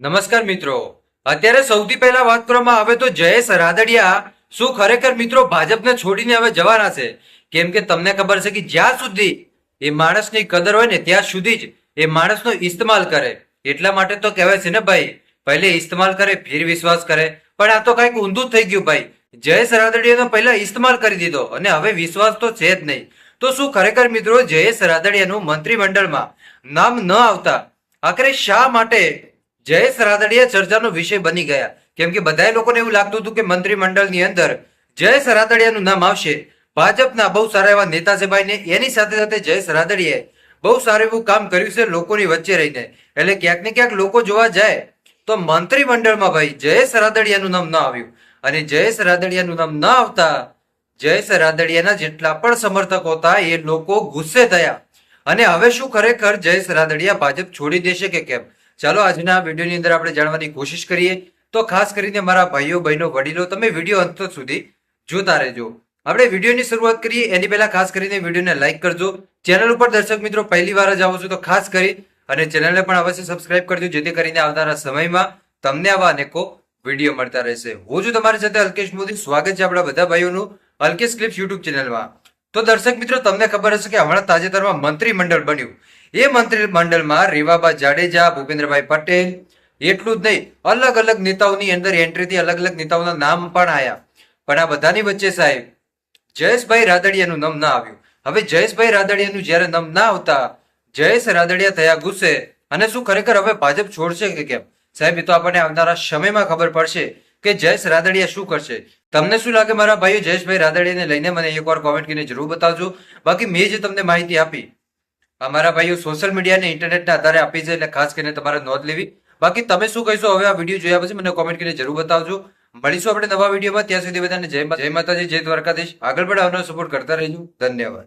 નમસ્કાર મિત્રો. અત્યારે સૌથી પહેલા વાત કરવામાં આવે તો જયેશ રાદડિયા, શું ખરેખર મિત્રો ભાજપને છોડીને હવે જવાના છે? કેમ કે તમને ખબર છે કે જ્યાં સુધી એ માણસની કદર હોય ને, ત્યાં સુધી જ એ માણસનો ઇસ્તેમાલ કરે. એટલા માટે તો કહેવાય છે ને ભાઈ પહેલે ઇસ્તેમાલ કરે, ફિર વિશ્વાસ કરે, પણ આ તો કંઈક ઊંધું થઈ ગયું ભાઈ. જયેશ રાદડિયાનો પહેલા ઇસ્તેમાલ કરી દીધો અને હવે વિશ્વાસ તો છે જ નહીં. તો શું ખરેખર મિત્રો જયેશ રાદડિયાનું મંત્રીમંડળમાં નામ ન આવતા? આખરે શા માટે જયેશ રાદડિયા ચર્ચાનો વિષય બની ગયા. કેમ કે બધા લોકોને એવું લાગતું હતું કે મંત્રીમંડળની અંદર જયેશ રાદડિયાનું નામ આવશે. ભાજપના બહુ સારા એવા નેતા છે એની સાથે સાથે જયેશ રાદડિયાએ બહુ સારું એવું કામ કર્યું છે લોકોની વચ્ચે રહીને. એટલે ક્યાંક ને ક્યાંક લોકો જોવા જાય તો મંત્રીમંડળમાં ભાઈ જયેશ રાદડિયાનું નામ ન આવ્યું. અને જયેશ રાદડિયાનું નામ ન આવતા જયેશ રાદડિયાના જેટલા પણ સમર્થકો હતા એ લોકો ગુસ્સે થયા. અને હવે શું ખરેખર જયેશ રાદડિયા ભાજપ છોડી દેશે કે કેમ? ચાલો આજના વિડીયોની અંદર આપણે જાણવાની કોશિશ કરીએ. તો ખાસ કરીને મારા ભાઈઓ, બહેનો, વડીલો, તમે વીડિયો અંત સુધી જોતા રહેજો. આપણે વિડીયોની શરૂઆત કરીએ. એની પહેલા ખાસ કરીને વિડીયોને લાઈક કરજો. ચેનલ ઉપર દર્શક મિત્રો પહેલી વાર જ આવો છો તો ખાસ કરી અને ચેનલને પણ અવશ્ય સબસ્ક્રાઇબ કરજો, જેથી કરીને આવનારા સમયમાં તમને આવા અનેકો વીડિયો મળતા રહેશે. હું છું તમારી સાથે અલ્કેશ મોદી. સ્વાગત છે આપણા બધા ભાઈઓનું અલ્કેશ ક્લિપ્સ યુટ્યુબ ચેનલમાં. તો દર્શક મિત્રો, તમને ખબર હશે કે હમણાં તાજેતરમાં મંત્રીમંડળ બન્યું. એ મંત્રી મંડળમાં રેવાબા જાડેજા, ભૂપેન્દ્રભાઈ પટેલ એટલું જ નહીં, અલગ અલગ નેતાઓની અંદર એન્ટ્રીથી અલગ અલગ નેતાઓના નામ પણ આવ્યા પણ આ બધાની વચ્ચે સાહેબ, જયેશભાઈ રાદડિયાનું નામ ના આવ્યું. હવે જયેશભાઈ રાદડિયાનું જ્યારે નામ ના આવતા, જયેશ રાદડિયા થયા ગુસ્સે. અને શું ખરેખર હવે ભાજપ છોડશે કે કેમ? સાહેબ, એ તો આપણને આવનારા સમયમાં ખબર પડશે કે જયેશ રાદડિયા શું કરશે. તમને શું લાગે મારા ભાઈઓ? જયેશભાઈ રાદડિયાને લઈને મને એકવાર કોમેન્ટ કરીને જરૂર બતાવજો. બાકી મેં જે તમને માહિતી આપી અમારા ભાઈઓ સોશિયલ મીડિયા અને ઇન્ટરનેટના આધારે આપી છે એટલે ખાસ કરીને તમારે નોંધ લેવી. બાકી તમે શું કહીશો? હવે આ વીડિયો જોયા પછી મને કોમેન્ટ કરીને જરૂર બતાવજો. મળીશું આપણે નવા વિડીયોમાં ત્યાં સુધી બધાને જય જય માતાજી, જય દ્વારકાધીશ. આગળ પણ આવનાર સપોર્ટ કરતા રહેજો. ધન્યવાદ.